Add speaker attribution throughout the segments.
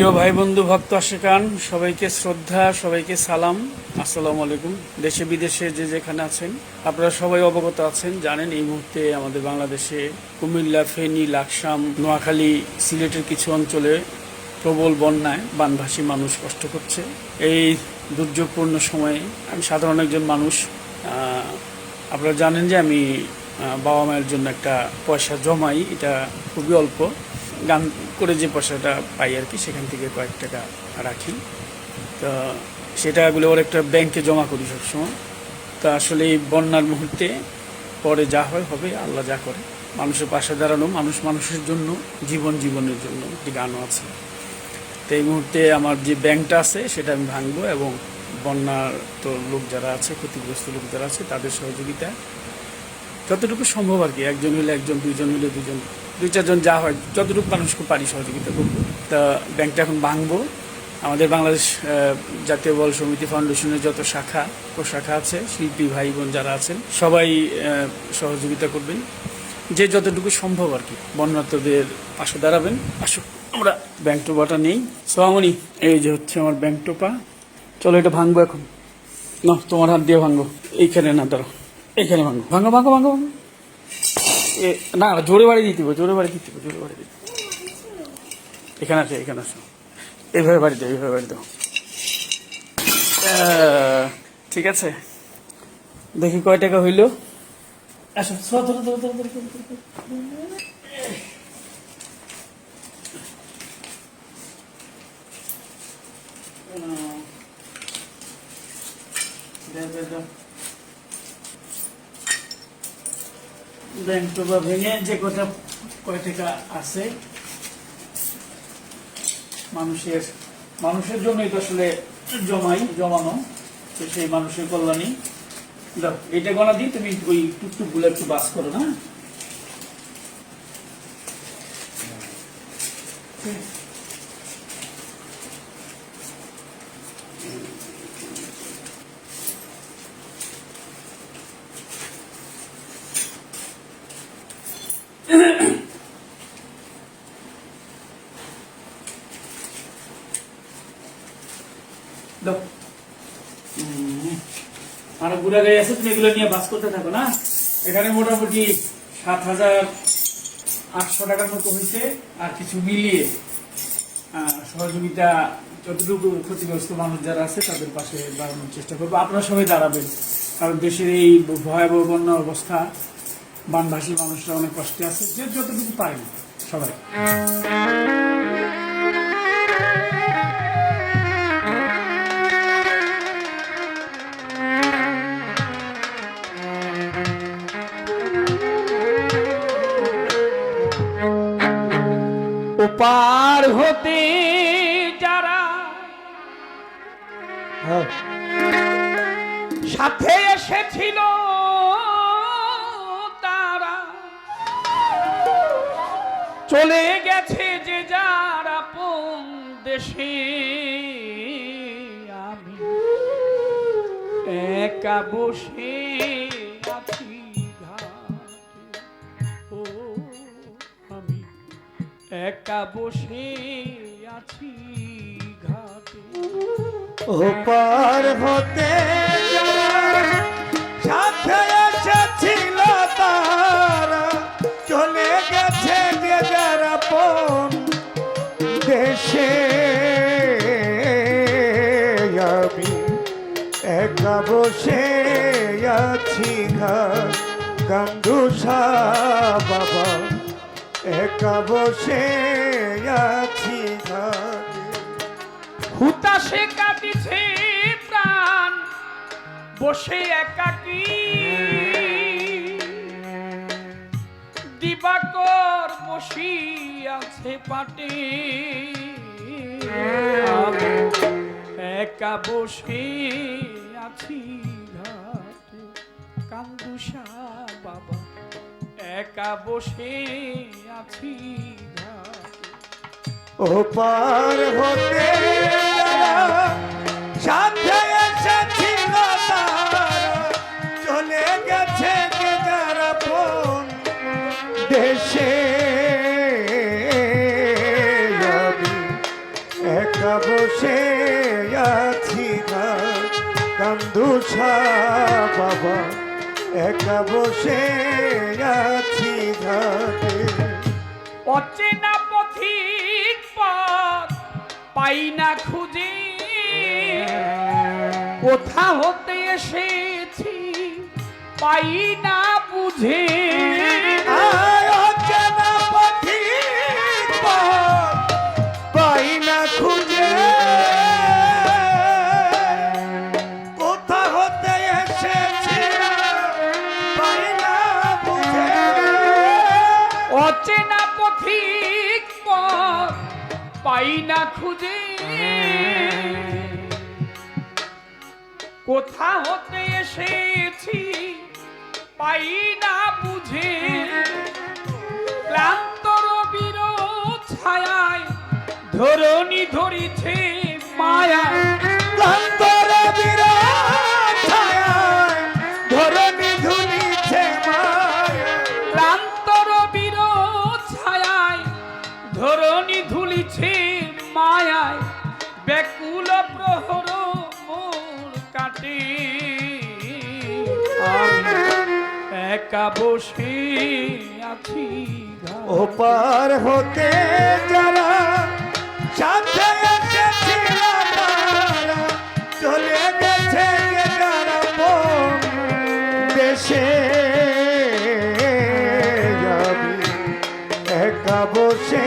Speaker 1: প্রিয় ভাই বন্ধু ভক্ত আশেকান, সবাইকে শ্রদ্ধা, সবাইকে সালাম। আসসালামু আলাইকুম। দেশে বিদেশে যে যেখানে আছেন, আপনারা সবাই অবগত আছেন, জানেন এই মুহূর্তে আমাদের বাংলাদেশে কুমিল্লা, ফেনী, লাকসাম, নোয়াখালী সিলেটের কিছু অঞ্চলে প্রবল বন্যায় বানভাসী মানুষ কষ্ট করছে। এই দুর্যোগপূর্ণ সময়ে আমি সাধারণ একজন মানুষ। আপনারা জানেন যে আমি বাবা মায়ের জন্য একটা পয়সা জমাই, এটা খুবই অল্প। গান করে যে পয়সাটা পাই আর কি, সেখান থেকে কয়েক টাকা রাখি। তো সেটাগুলো ওর একটা ব্যাংকে জমা করি সবসময়। তো আসলে এই বন্যার মুহূর্তে পরে যা হয়, হবে, আল্লাহ যা করে। মানুষের পাশে দাঁড়ানো, মানুষ মানুষের জন্য, জীবন জীবনের জন্য একটি গানও আছে। তো এই মুহূর্তে আমার যে ব্যাংকটা আছে, সেটা আমি ভাঙবো এবং বন্যার তো লোক যারা আছে, ক্ষতিগ্রস্ত লোক যারা আছে, তাদের সহযোগিতা যতটুকু সম্ভব আর কি। একজন হলে একজন দুজন হলে দুজন দুই, চারজন যা হয়, যতটুকু মানুষকে পারি সহযোগিতা করব। তা ব্যাংকটা এখন ভাঙবো। আমাদের বাংলাদেশ জাতীয় বল সমিতি ফাউন্ডেশনের যত শাখা প্রশাখা আছে, শিল্পী ভাই বোন যারা আছেন, সবাই সহযোগিতা করবেন। যে যতটুকু সম্ভব আর কি বন্যার্থদের পাশে দাঁড়াবেন। আসুক, আমরা ব্যাংক টোপাটা নেই। সোহামনি এই যে হচ্ছে আমার ব্যাংক টোপা। চলো, এটা ভাঙবো এখন। না, তোমার হাত দিয়ে ভাঙবো। এইখানে না দাঁড়ো এইখানে ভাঙবো। ভাঙো ভাঙো ভাঙো ভাঙো। না জোরে বাড়ি দিতে জোরে বাড়ি দিতে জোরে বাড়ি দিতে এখানে আছে এখানে আছে এইভাবে বাড়ি দাও, এইভাবে বাড়ি দাও। ঠিক আছে। দেখি কয় টাকা হইল। আসো ব্যাংক টোপা ভেঙে যে কটা, কয় টাকা আছে, মানুষের মানুষের জন্য তো আসলে জমাই, জমানো, তো সেই মানুষের কল্যাণী দেখো এটা গলা দিয়ে তুমি ওই টুকটু গুলো একটু বাস করো, না দাও উম, গুড়া গাড়ি আছে, তুমি এগুলো নিয়ে বাস করতে থাকো না। এখানে মোটামুটি সাত হাজার আটশো টাকার মতো হয়েছে, আর কিছু মিলিয়ে সহযোগিতা যতটুকু ক্ষতিগ্রস্ত মানুষ যারা আছে, তাদের পাশে দাঁড়ানোর চেষ্টা করব। আপনারা সবাই দাঁড়াবেন, কারণ দেশের এই ভয়াবহ বন্যা অবস্থা, বানভাসী মানুষরা অনেক কষ্টে আছে, যে যতটুকু পারেন, সবাই।
Speaker 2: ওপার হতে যারা সাথে এসেছিল তারা। চলে গেছে যে যারা আপন দেশে আমি। একা বসে একা বসে আছি ঘাটে।
Speaker 3: ওপার হতে যারা সাথে এসেছিল চলে গেছে একা বসে আছি বাবা একা বসে আছি
Speaker 2: হুতাশে কাটিছে প্রাণ বসে একাকি। দিবাকর বসি আছে পাটে। একা বসে আছি। একা বসে আছি ঘাটে
Speaker 3: ওপার হতে চলে গেছে দেশে। একা বসে আছি কান্দুষা বাবা, একা বসে আছি ঘাটে
Speaker 2: অচেনা পথিক পথ পাই না খুঁজে। কোথা হতে এসেছি পাই না বুঝে।
Speaker 3: পাই না খুঁজে? কোথা হতে এসেছি পাই না বুঝে?
Speaker 2: ক্লান্ত রবির ছায়ায় ধরণী ধরিছে মায়া।
Speaker 3: কান্তরে
Speaker 2: বসে আছি।
Speaker 3: ওপার হতে যারা সাথে এসেছিল চলে গেছে একা বসে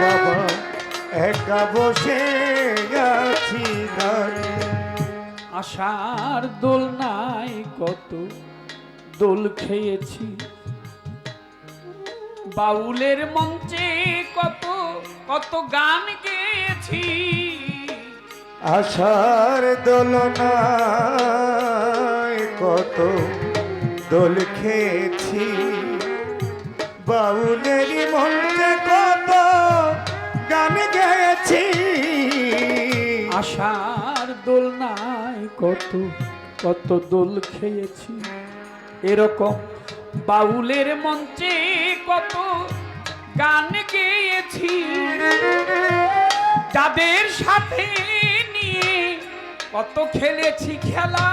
Speaker 3: বাবা, একা বসে আছি না।
Speaker 2: আশার দোল নাই কত দোল খেয়েছি। বাউলের মঞ্চে কত কত গান গেয়েছি।
Speaker 3: আশার দোলনায় কত দোল খেয়েছি। বাউলেরই মঞ্চে কত গান গেয়েছি।
Speaker 2: নাই কত কত দোল খেয়েছি। এরকম বাউলের মঞ্চে কত গান গেয়েছি। যাদের সাথে নিয়ে কত খেলেছি খেলা।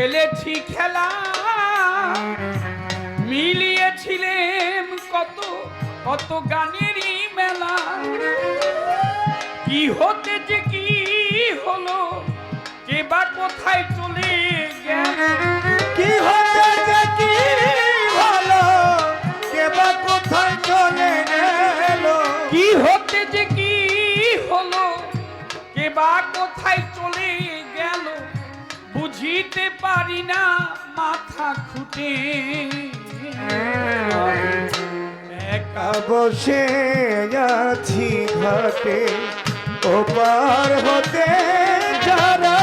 Speaker 3: খেলেছি খেলা
Speaker 2: মিলিয়েছিলেন কত কত গানেরই মেলা। কি হতে যে কি হলো কে বা কোথায় চলে গেল।
Speaker 3: কি হতে যে কি হলো কে বা কোথায় চলে গেল।
Speaker 2: কি হতে যে কি হলো কে বা কোথায় বুঝিতে পারি না, মাথা খুঁটে। একা
Speaker 3: বসে আছি ঘাটে, ওপার হতে যারা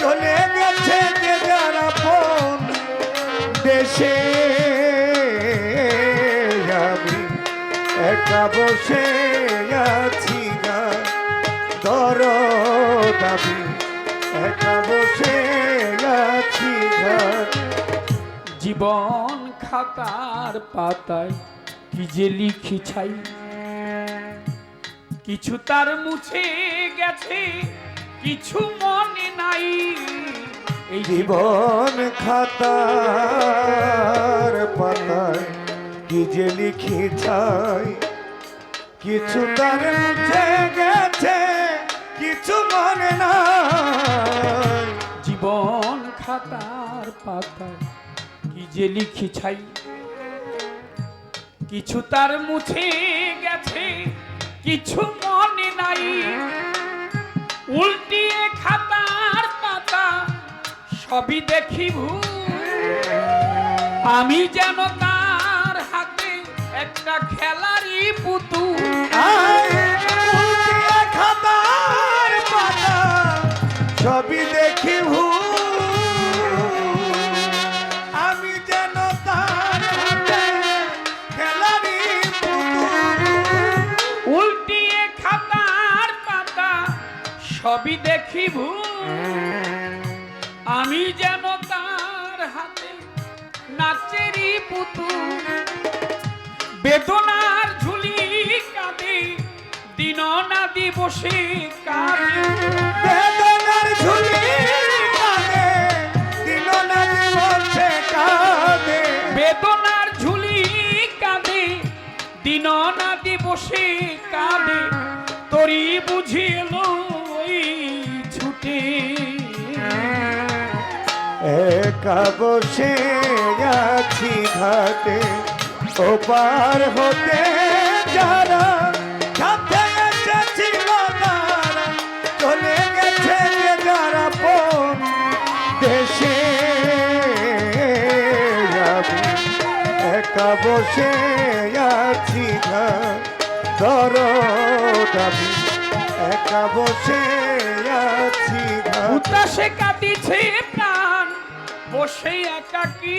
Speaker 3: চলে গেছে যে যারা ফোন দেশে। বসে
Speaker 2: জীবন খাতার পাতায় কি যে লিখি ছাই। কিছু তার মুছে গেছে, কিছু মনে নাই। এই
Speaker 3: জীবন খাতার পাতায় কি যে লিখি চাই কিছু তার মুছে গেছে, কিছু মনে নাই।
Speaker 2: যে লিখি ছাই। কিছু তার মুছে গেছে, কিছু মনে নাই। উল্টিয়ে খাতার পাতা সবই দেখি আমি যেন তার হাতে একটা খেলারই পুতুল আমি যেন তার হাতে নাচেরই পুতুল। বেদনার ঝুলি কাঁদে দিন না দিবসে কাঁদে।
Speaker 3: বেদনার ঝুলি কাঁদে দিল না দিবসে কাঁদে।
Speaker 2: বেদনার ঝুলি কাঁদে দিন না দিবসে কাঁদে। তরি বুঝিল
Speaker 3: একা বসে আছি ঘাটে। ওপার হতে যারা তারা বসে আছি দরদাবি একা বসে আছি ঘাট।
Speaker 2: উদাসে কাটিছে প্রাণ বসে একাকি।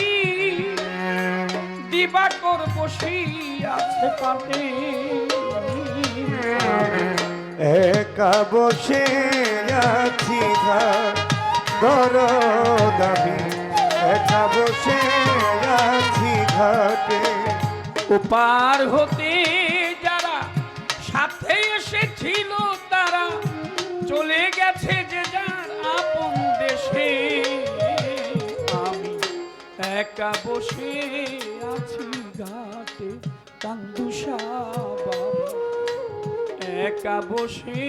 Speaker 2: দিবাকর বসে আছে পাতে
Speaker 3: একা বসে আছি ঘর দাবি একা বসে আছি ঘাটে
Speaker 2: ওপার হতে একা বসে আছি ঘাটে কান্দুসা বাবা একা বসে